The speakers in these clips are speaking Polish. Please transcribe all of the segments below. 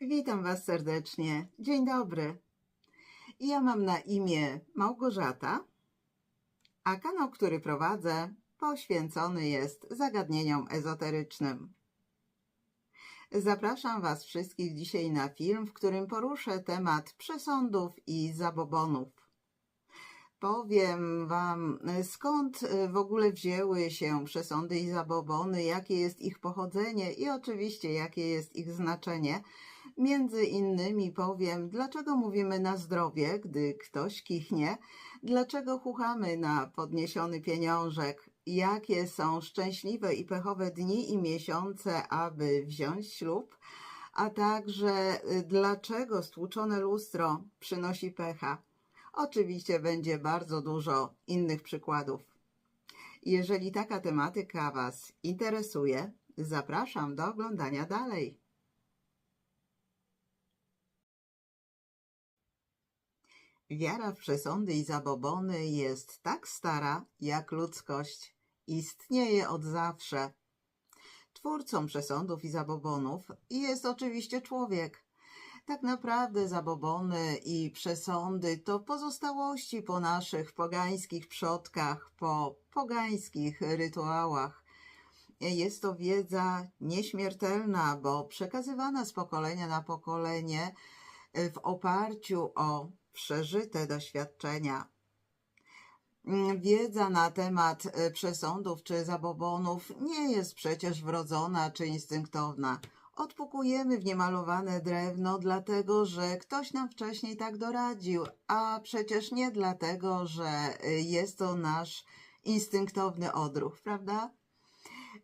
Witam Was serdecznie. Dzień dobry. Ja mam na imię Małgorzata, a kanał, który prowadzę, poświęcony jest zagadnieniom ezoterycznym. Zapraszam Was wszystkich dzisiaj na film, w którym poruszę temat przesądów i zabobonów. Powiem Wam, skąd w ogóle wzięły się przesądy i zabobony, jakie jest ich pochodzenie i oczywiście jakie jest ich znaczenie. Między innymi powiem, dlaczego mówimy na zdrowie, gdy ktoś kichnie, dlaczego chuchamy na podniesiony pieniążek, jakie są szczęśliwe i pechowe dni i miesiące, aby wziąć ślub, a także y, dlaczego stłuczone lustro przynosi pecha. Oczywiście będzie bardzo dużo innych przykładów. Jeżeli taka tematyka Was interesuje, zapraszam do oglądania dalej. Wiara w przesądy i zabobony jest tak stara jak ludzkość. Istnieje od zawsze. Twórcą przesądów i zabobonów jest oczywiście człowiek. Tak naprawdę zabobony i przesądy to pozostałości po naszych pogańskich przodkach, po pogańskich rytuałach. Jest to wiedza nieśmiertelna, bo przekazywana z pokolenia na pokolenie w oparciu o przeżyte doświadczenia. Wiedza na temat e, przesądów czy zabobonów nie jest przecież wrodzona czy instynktowna. Odpukujemy w niemalowane drewno, dlatego że ktoś nam wcześniej tak doradził, a przecież nie dlatego, że e, jest to nasz instynktowny odruch, prawda?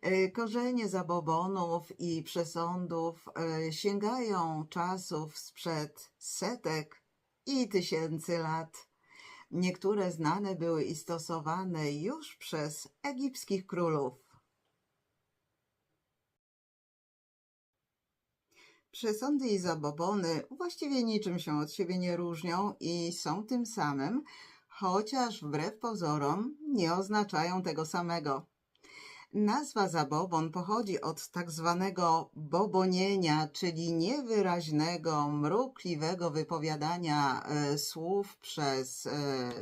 E, korzenie zabobonów i przesądów sięgają czasów sprzed setek i tysięcy lat. Niektóre znane były i stosowane już przez egipskich królów. Przesądy i zabobony właściwie niczym się od siebie nie różnią i są tym samym, chociaż wbrew pozorom nie oznaczają tego samego. Nazwa zabobon pochodzi od tak zwanego bobonienia, czyli niewyraźnego, mrukliwego wypowiadania e, słów przez e,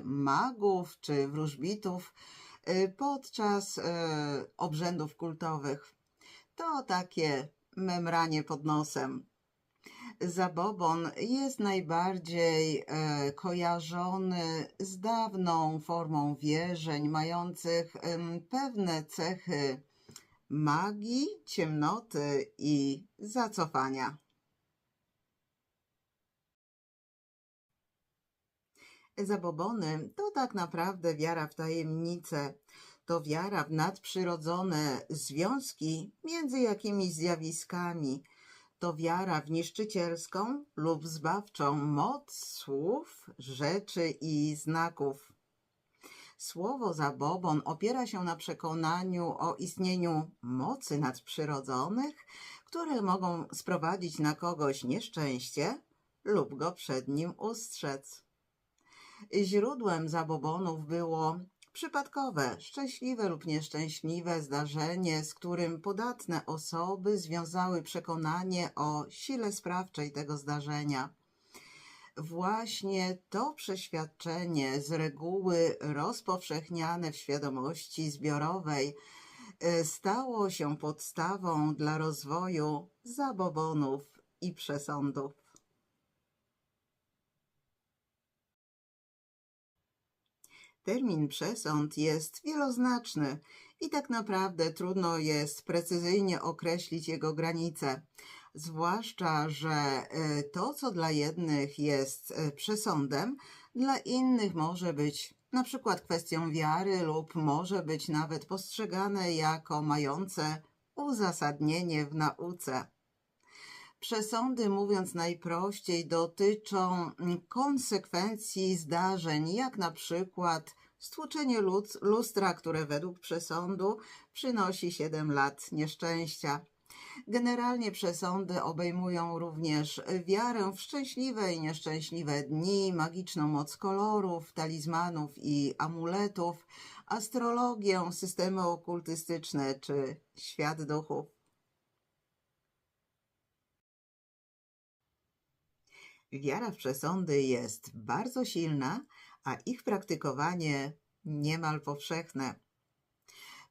magów czy wróżbitów e, podczas obrzędów kultowych. To takie memranie pod nosem zabobon jest najbardziej e, kojarzony z dawną formą wierzeń, mających pewne cechy magii, ciemnoty i zacofania. Zabobony to tak naprawdę wiara w tajemnice, to wiara w nadprzyrodzone związki między jakimiś zjawiskami, to wiara w niszczycielską lub zbawczą moc słów, rzeczy i znaków. Słowo zabobon opiera się na przekonaniu o istnieniu mocy nadprzyrodzonych, które mogą sprowadzić na kogoś nieszczęście lub go przed nim ustrzec. Źródłem zabobonów było Przypadkowe, szczęśliwe lub nieszczęśliwe zdarzenie, z którym podatne osoby związały przekonanie o sile sprawczej tego zdarzenia. Właśnie to przeświadczenie, z reguły rozpowszechniane w świadomości zbiorowej, e, stało się podstawą dla rozwoju zabobonów i przesądów. Termin przesąd jest wieloznaczny i tak naprawdę trudno jest precyzyjnie określić jego granice. Zwłaszcza, że e, to, co dla jednych jest e, przesądem, dla innych może być na przykład kwestią wiary lub może być nawet postrzegane jako mające uzasadnienie w nauce. Przesądy, mówiąc najprościej, dotyczą konsekwencji zdarzeń, jak na przykład stłuczenie lustra, które według przesądu przynosi 7 lat nieszczęścia. Generalnie przesądy obejmują również wiarę w szczęśliwe i nieszczęśliwe dni, magiczną moc kolorów, talizmanów i amuletów, astrologię, systemy okultystyczne czy świat duchów. Wiara w przesądy jest bardzo silna, a ich praktykowanie niemal powszechne.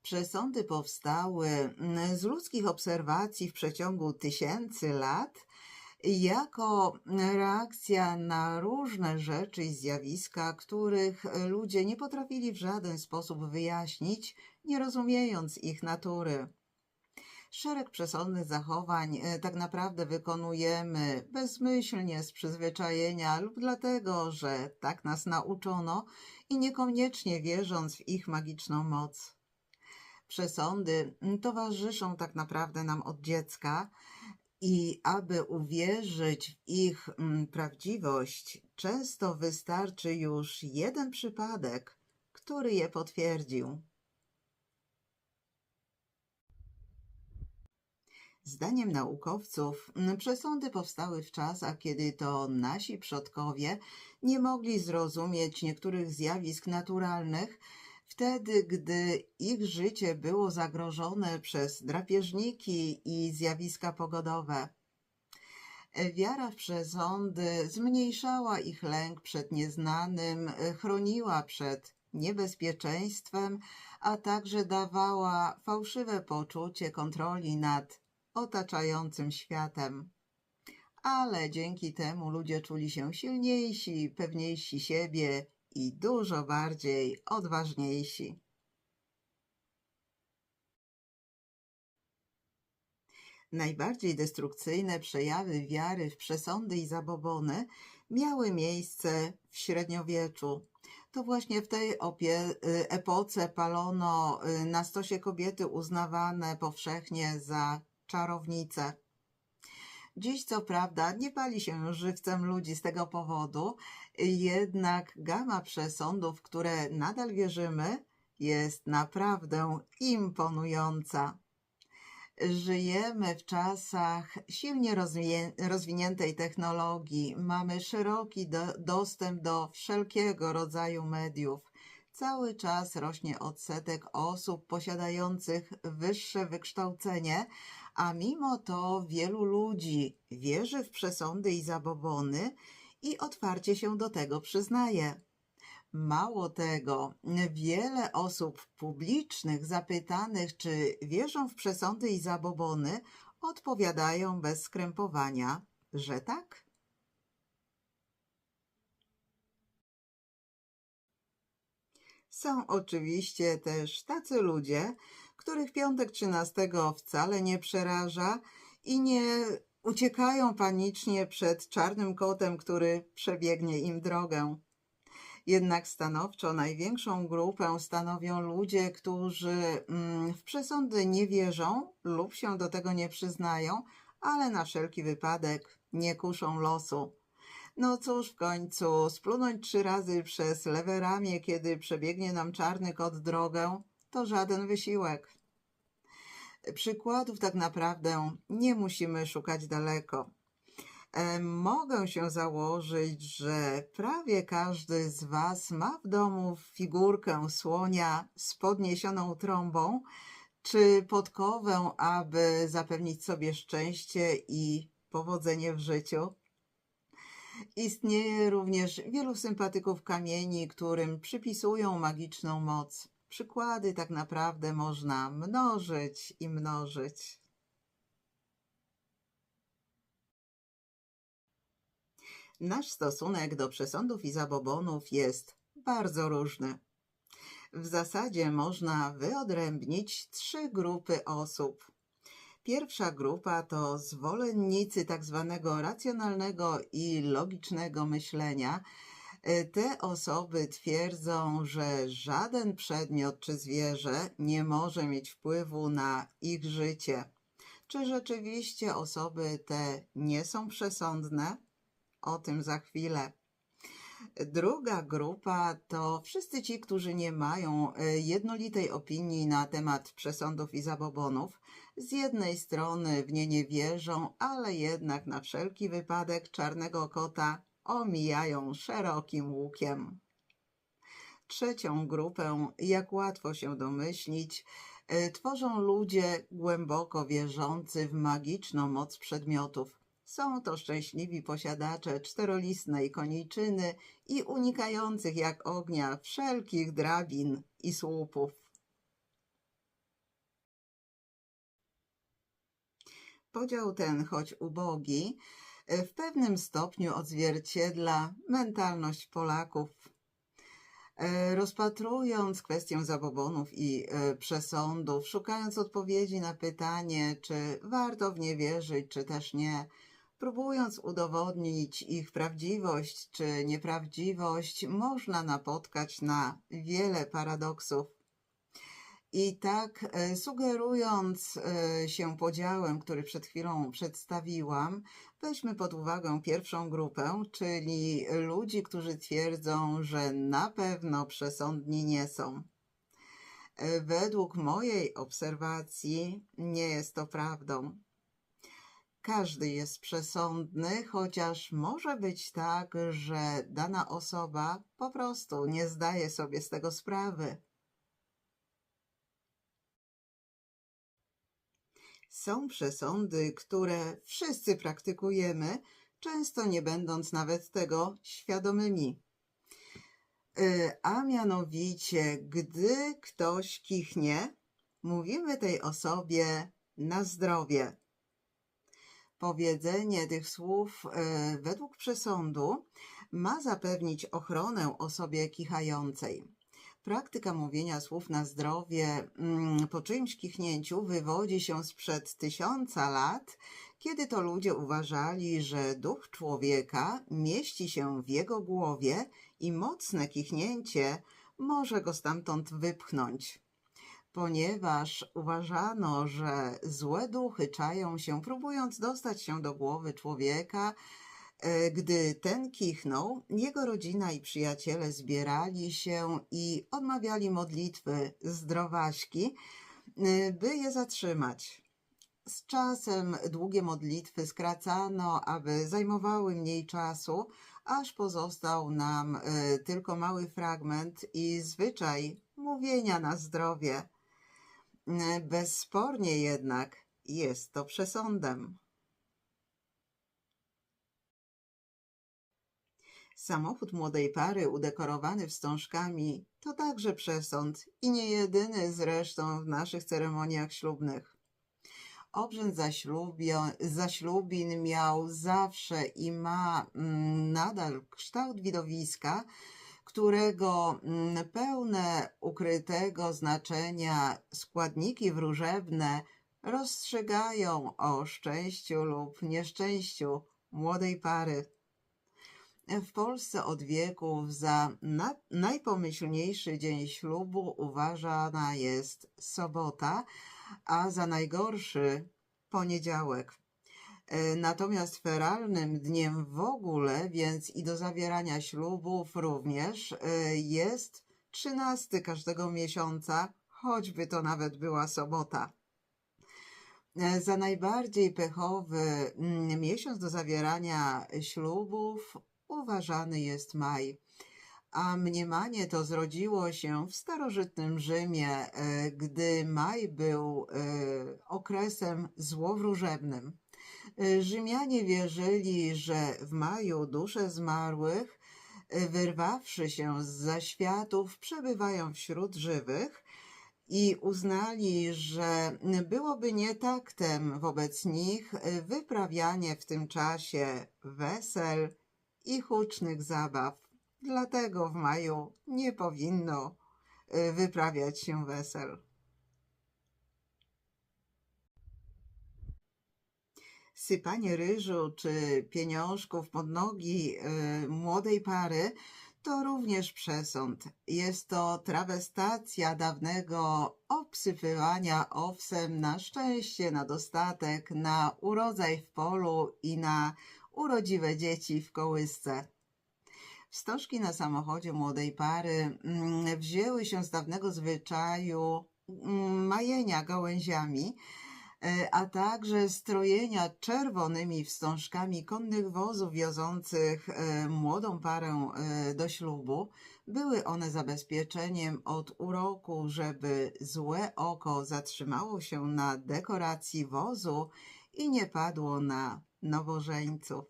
Przesądy powstały z ludzkich obserwacji w przeciągu tysięcy lat jako reakcja na różne rzeczy i zjawiska, których ludzie nie potrafili w żaden sposób wyjaśnić, nie rozumiejąc ich natury. Szereg przesądnych zachowań e, tak naprawdę wykonujemy bezmyślnie z przyzwyczajenia lub dlatego, że tak nas nauczono i niekoniecznie wierząc w ich magiczną moc. Przesądy mm, towarzyszą tak naprawdę nam od dziecka i aby uwierzyć w ich mm, prawdziwość, często wystarczy już jeden przypadek, który je potwierdził. Zdaniem naukowców, przesądy powstały w czasach, kiedy to nasi przodkowie nie mogli zrozumieć niektórych zjawisk naturalnych, wtedy gdy ich życie było zagrożone przez drapieżniki i zjawiska pogodowe. Wiara w przesądy zmniejszała ich lęk przed nieznanym, chroniła przed niebezpieczeństwem, a także dawała fałszywe poczucie kontroli nad otaczającym światem. Ale dzięki temu ludzie czuli się silniejsi, pewniejsi siebie i dużo bardziej odważniejsi. Najbardziej destrukcyjne przejawy wiary w przesądy i zabobony miały miejsce w średniowieczu. To właśnie w tej epoce palono y, na stosie kobiety uznawane powszechnie za czarownice. Dziś co prawda nie pali się żywcem ludzi z tego powodu, jednak gama przesądów, które nadal wierzymy, jest naprawdę imponująca. Żyjemy w czasach silnie rozwiniętej technologii, mamy szeroki do, dostęp do wszelkiego rodzaju mediów. Cały czas rośnie odsetek osób posiadających wyższe wykształcenie, a mimo to wielu ludzi wierzy w przesądy i zabobony i otwarcie się do tego przyznaje. Mało tego, wiele osób publicznych zapytanych, czy wierzą w przesądy i zabobony, odpowiadają bez skrępowania, że tak. Są oczywiście też tacy ludzie, których piątek 13 wcale nie przeraża i nie uciekają panicznie przed czarnym kotem, który przebiegnie im drogę. Jednak stanowczo największą grupę stanowią ludzie, którzy mm, w przesądy nie wierzą lub się do tego nie przyznają, ale na wszelki wypadek nie kuszą losu. No cóż, w końcu splunąć trzy razy przez lewe ramię, kiedy przebiegnie nam czarny kot drogę, to żaden wysiłek. Przykładów tak naprawdę nie musimy szukać daleko. E, mogę się założyć, że prawie każdy z Was ma w domu figurkę słonia z podniesioną trąbą czy podkowę, aby zapewnić sobie szczęście i powodzenie w życiu. Istnieje również wielu sympatyków kamieni, którym przypisują magiczną moc. Przykłady tak naprawdę można mnożyć i mnożyć. Nasz stosunek do przesądów i zabobonów jest bardzo różny. W zasadzie można wyodrębnić trzy grupy osób. Pierwsza grupa to zwolennicy tak zwanego racjonalnego i logicznego myślenia. E, te osoby twierdzą, że żaden przedmiot czy zwierzę nie może mieć wpływu na ich życie. Czy rzeczywiście osoby te nie są przesądne? O tym za chwilę. Druga grupa to wszyscy ci, którzy nie mają e, jednolitej opinii na temat przesądów i zabobonów. Z jednej strony w nie nie wierzą, ale jednak na wszelki wypadek czarnego kota omijają szerokim łukiem. Trzecią grupę, jak łatwo się domyślić, e, tworzą ludzie głęboko wierzący w magiczną moc przedmiotów. Są to szczęśliwi posiadacze czterolistnej koniczyny i unikających jak ognia wszelkich drabin i słupów. Podział ten, choć ubogi, w pewnym stopniu odzwierciedla mentalność Polaków. E, Rozpatrując kwestię zabobonów i e, przesądów, szukając odpowiedzi na pytanie, czy warto w nie wierzyć, czy też nie, próbując udowodnić ich prawdziwość czy nieprawdziwość, można napotkać na wiele paradoksów. I tak, e, sugerując e, się podziałem, który przed chwilą przedstawiłam, weźmy pod uwagę pierwszą grupę, czyli ludzi, którzy twierdzą, że na pewno przesądni nie są. E, Według mojej obserwacji nie jest to prawdą. Każdy jest przesądny, chociaż może być tak, że dana osoba po prostu nie zdaje sobie z tego sprawy. Są przesądy, które wszyscy praktykujemy, często nie będąc nawet tego świadomymi. Y, A mianowicie, gdy ktoś kichnie, mówimy tej osobie na zdrowie. Powiedzenie tych słów y, według przesądu ma zapewnić ochronę osobie kichającej. Praktyka mówienia słów na zdrowie mm, po czyimś kichnięciu wywodzi się sprzed tysiąca lat, kiedy to ludzie uważali, że duch człowieka mieści się w jego głowie i mocne kichnięcie może go stamtąd wypchnąć. Ponieważ uważano, że złe duchy czają się, próbując dostać się do głowy człowieka, Gdy ten kichnął, jego rodzina i przyjaciele zbierali się i odmawiali modlitwy zdrowaśki, e, by je zatrzymać. Z czasem długie modlitwy skracano, aby zajmowały mniej czasu, aż pozostał nam e, tylko mały fragment i zwyczaj mówienia na zdrowie. Bezspornie jednak jest to przesądem. Samochód młodej pary udekorowany wstążkami to także przesąd i nie jedyny zresztą w naszych ceremoniach ślubnych. Obrzęd zaślubin miał zawsze i ma mm, nadal kształt widowiska, którego mm, pełne ukrytego znaczenia składniki wróżebne rozstrzygają o szczęściu lub nieszczęściu młodej pary. W Polsce od wieków za na, najpomyślniejszy dzień ślubu uważana jest sobota, a za najgorszy poniedziałek. E, Natomiast feralnym dniem w ogóle, więc i do zawierania ślubów również, e, jest trzynasty każdego miesiąca, choćby to nawet była sobota. E, Za najbardziej pechowy mm, miesiąc do zawierania ślubów uważany jest maj. A mniemanie to zrodziło się w starożytnym Rzymie, e, gdy maj był e, okresem złowróżebnym. E, Rzymianie wierzyli, że w maju dusze zmarłych, wyrwawszy się z zaświatów, przebywają wśród żywych i uznali, że byłoby nietaktem wobec nich wyprawianie w tym czasie wesel, i hucznych zabaw. Dlatego w maju nie powinno y, wyprawiać się wesel. Sypanie ryżu czy pieniążków pod nogi y, młodej pary to również przesąd. Jest to trawestacja dawnego obsypywania owsem na szczęście, na dostatek, na urodzaj w polu i na urodziwe dzieci w kołysce. Wstążki na samochodzie młodej pary mm, wzięły się z dawnego zwyczaju mm, majenia gałęziami, e, a także strojenia czerwonymi wstążkami konnych wozów wiozących e, młodą parę e, do ślubu. Były one zabezpieczeniem od uroku, żeby złe oko zatrzymało się na dekoracji wozu i nie padło na nowożeńców.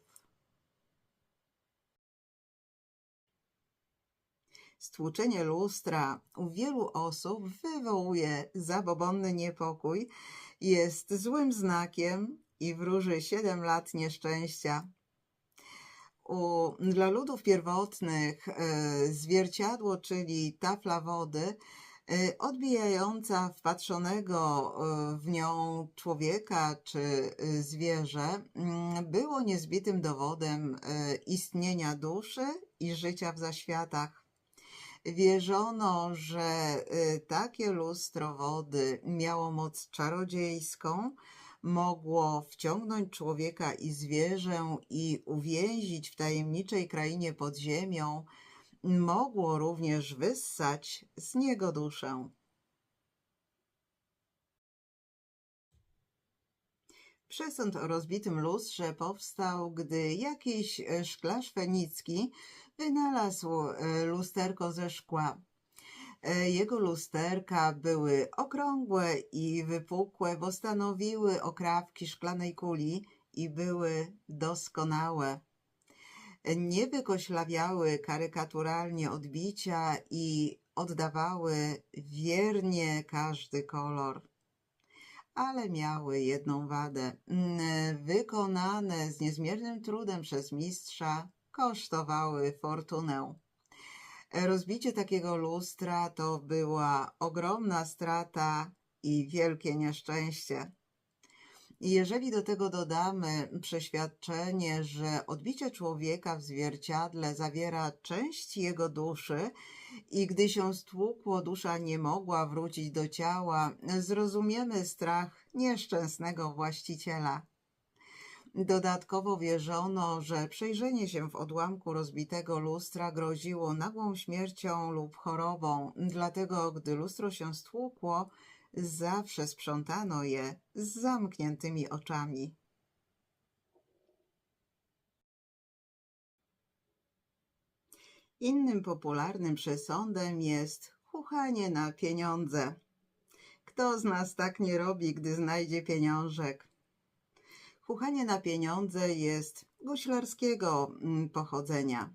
Stłuczenie lustra u wielu osób wywołuje zabobonny niepokój, jest złym znakiem i wróży 7 lat nieszczęścia. U, dla ludów pierwotnych e, zwierciadło, czyli tafla wody, odbijająca wpatrzonego e, w nią człowieka czy e, zwierzę, mm, było niezbitym dowodem e, istnienia duszy i życia w zaświatach. Wierzono, że takie lustro wody miało moc czarodziejską, mogło wciągnąć człowieka i zwierzę i uwięzić w tajemniczej krainie pod ziemią, mogło również wyssać z niego duszę. Przesąd o rozbitym lustrze powstał, gdy jakiś e, szklarz fenicki wynalazł e, lusterko ze szkła. E, Jego lusterka były okrągłe i wypukłe, bo stanowiły okrawki szklanej kuli i były doskonałe. Nie wykoślawiały karykaturalnie odbicia i oddawały wiernie każdy kolor. Ale miały jedną wadę. Mm, Wykonane z niezmiernym trudem przez mistrza, kosztowały fortunę. Rozbicie takiego lustra to była ogromna strata i wielkie nieszczęście. I jeżeli do tego dodamy przeświadczenie, że odbicie człowieka w zwierciadle zawiera część jego duszy i gdy się stłukło, dusza nie mogła wrócić do ciała, zrozumiemy strach nieszczęsnego właściciela. Dodatkowo wierzono, że przejrzenie się w odłamku rozbitego lustra groziło nagłą śmiercią lub chorobą, dlatego gdy lustro się stłukło, zawsze sprzątano je z zamkniętymi oczami. Innym popularnym przesądem jest chuchanie na pieniądze. Kto z nas tak nie robi, gdy znajdzie pieniążek? Chuchanie na pieniądze jest guślarskiego mm, pochodzenia.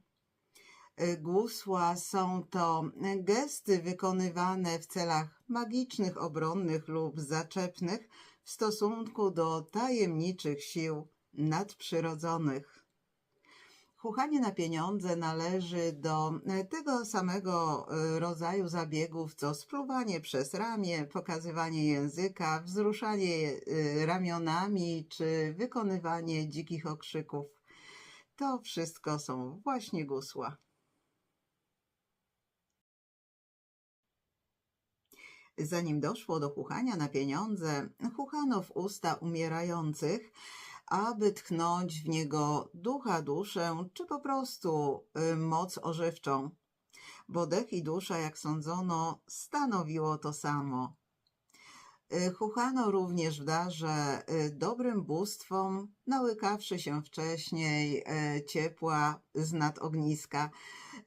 Y, Gusła są to gesty wykonywane w celach magicznych, obronnych lub zaczepnych w stosunku do tajemniczych sił nadprzyrodzonych. Chuchanie na pieniądze należy do e, tego samego rodzaju zabiegów, co spluwanie przez ramię, pokazywanie języka, wzruszanie ramionami czy wykonywanie dzikich okrzyków. To wszystko są właśnie gusła. Zanim doszło do chuchania na pieniądze, chuchano w usta umierających, aby tchnąć w niego ducha, duszę, czy po prostu y, moc ożywczą. Bo dech i dusza, jak sądzono, stanowiło to samo. Y, Chuchano również w darze y, dobrym bóstwom, nałykawszy się wcześniej y, ciepła z nad ogniska.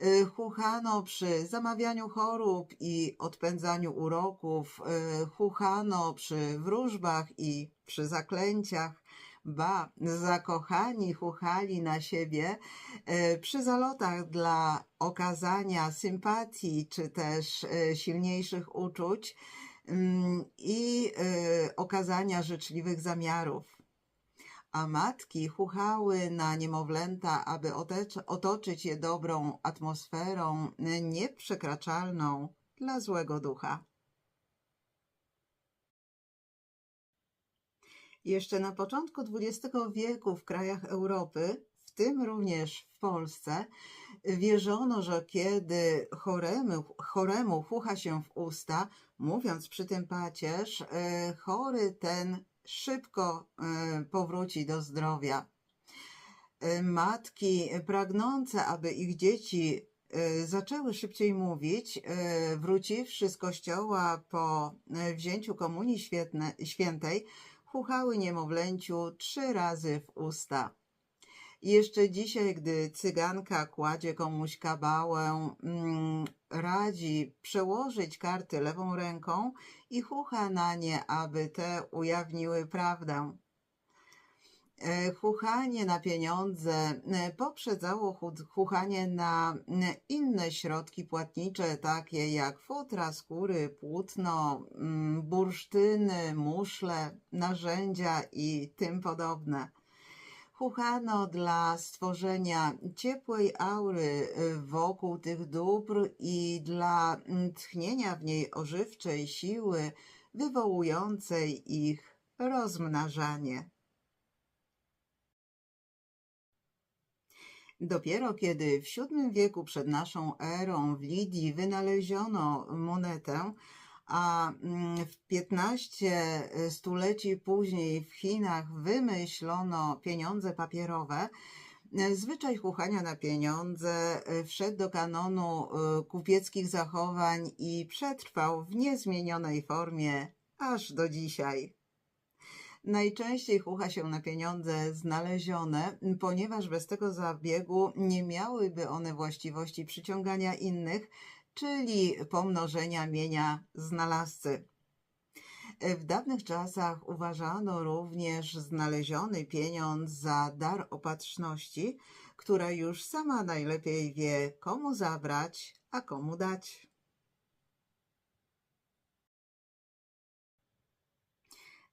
Y, Chuchano przy zamawianiu chorób i odpędzaniu uroków. y, Chuchano przy wróżbach i przy zaklęciach. Ba, zakochani chuchali na siebie przy zalotach dla okazania sympatii czy też silniejszych uczuć i e, okazania życzliwych zamiarów. A matki chuchały na niemowlęta, aby otoczyć je dobrą atmosferą, nieprzekraczalną dla złego ducha. Jeszcze na początku XX wieku w krajach Europy, w tym również w Polsce, wierzono, że kiedy choremu, choremu chucha się w usta, mówiąc przy tym pacierz, e, chory ten szybko e, powróci do zdrowia. E, Matki pragnące, aby ich dzieci zaczęły szybciej mówić, wróciwszy z kościoła po wzięciu Komunii Świętej, chuchały niemowlęciu trzy razy w usta. I jeszcze dzisiaj, gdy cyganka kładzie komuś kabałę, mm, radzi przełożyć karty lewą ręką i chucha na nie, aby te ujawniły prawdę. E, Chuchanie na pieniądze e, poprzedzało chuchanie na m, inne środki płatnicze, takie jak futra, skóry, płótno, mm, bursztyny, muszle, narzędzia i tym podobne. Chuchano dla stworzenia ciepłej aury y, wokół tych dóbr i dla mm, tchnienia w niej ożywczej siły wywołującej ich rozmnażanie. Dopiero kiedy w VII wieku przed naszą erą w Lidii wynaleziono monetę, a mm, w 15 stuleci później w Chinach wymyślono pieniądze papierowe, e, zwyczaj chuchania na pieniądze e, wszedł do kanonu kupieckich zachowań i przetrwał w niezmienionej formie aż do dzisiaj. Najczęściej chucha się na pieniądze znalezione, ponieważ bez tego zabiegu nie miałyby one właściwości przyciągania innych, czyli pomnożenia mienia znalazcy. W dawnych czasach uważano również znaleziony pieniądz za dar opatrzności, która już sama najlepiej wie, komu zabrać, a komu dać.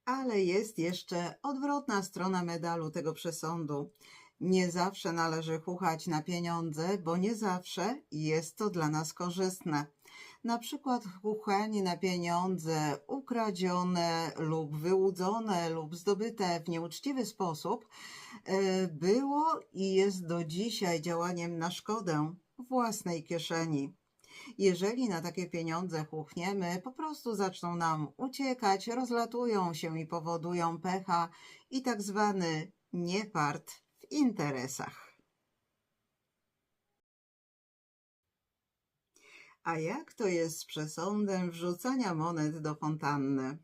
Ale jest jeszcze odwrotna strona medalu tego przesądu. Nie zawsze należy chuchać na pieniądze, bo nie zawsze jest to dla nas korzystne. Na przykład chuchanie na pieniądze ukradzione lub wyłudzone lub zdobyte w nieuczciwy sposób e, było i jest do dzisiaj działaniem na szkodę własnej kieszeni. Jeżeli na takie pieniądze chuchniemy, po prostu zaczną nam uciekać, rozlatują się i powodują pecha i tak zwany niefart interesach. A jak to jest z przesądem wrzucania monet do fontanny?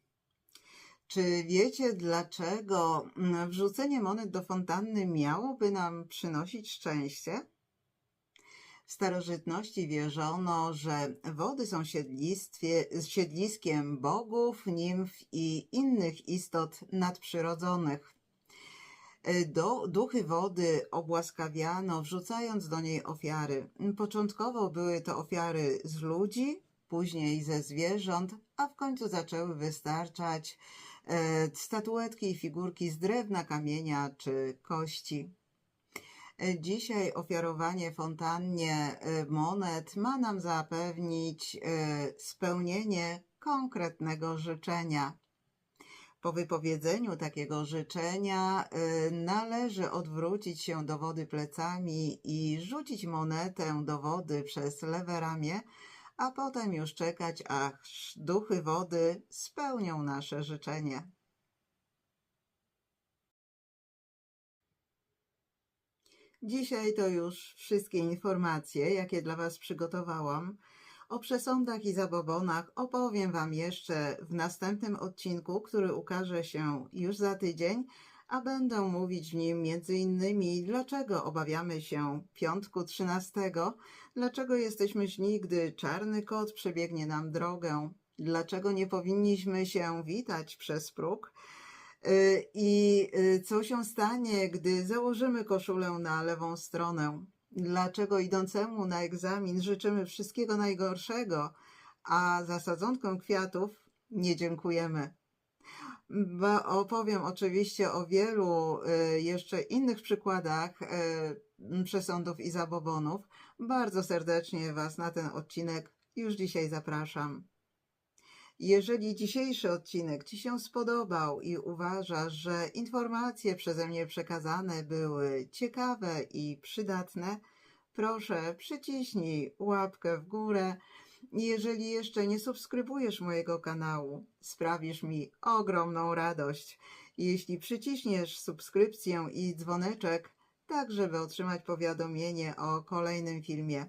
Czy wiecie, dlaczego mm, wrzucenie monet do fontanny miałoby nam przynosić szczęście? W starożytności wierzono, że wody są siedliskiem bogów, nimf i innych istot nadprzyrodzonych. Do, duchy wody obłaskawiano, wrzucając do niej ofiary. Początkowo były to ofiary z ludzi, później ze zwierząt, a w końcu zaczęły wystarczać e, statuetki i figurki z drewna, kamienia czy kości. Dzisiaj ofiarowanie fontannie e, monet ma nam zapewnić e, spełnienie konkretnego życzenia. Po wypowiedzeniu takiego życzenia e, należy odwrócić się do wody plecami i rzucić monetę do wody przez lewe ramię, a potem już czekać, aż duchy wody spełnią nasze życzenie. Dzisiaj to już wszystkie informacje, jakie dla Was przygotowałam. O przesądach i zabobonach opowiem Wam jeszcze w następnym odcinku, który ukaże się już za tydzień, a będę mówić w nim innymi, dlaczego obawiamy się piątku 13, dlaczego jesteśmy źli, gdy czarny kot przebiegnie nam drogę, dlaczego nie powinniśmy się witać przez próg, Y, I y, co się stanie, gdy założymy koszulę na lewą stronę? Dlaczego idącemu na egzamin życzymy wszystkiego najgorszego, a za sadzonkę kwiatów nie dziękujemy? Bo opowiem oczywiście o wielu y, jeszcze innych przykładach przesądów i zabobonów. Bardzo serdecznie Was na ten odcinek już dzisiaj zapraszam. Jeżeli dzisiejszy odcinek Ci się spodobał i uważasz, że informacje przeze mnie przekazane były ciekawe i przydatne, proszę przyciśnij łapkę w górę. Jeżeli jeszcze nie subskrybujesz mojego kanału, sprawisz mi ogromną radość. Jeśli przyciśniesz subskrypcję i dzwoneczek, tak żeby otrzymać powiadomienie o kolejnym filmie.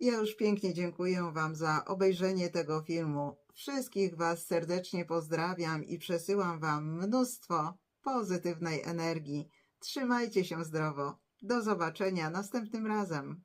Ja już pięknie dziękuję Wam za obejrzenie tego filmu. Wszystkich Was serdecznie pozdrawiam i przesyłam Wam mnóstwo pozytywnej energii. Trzymajcie się zdrowo. Do zobaczenia następnym razem.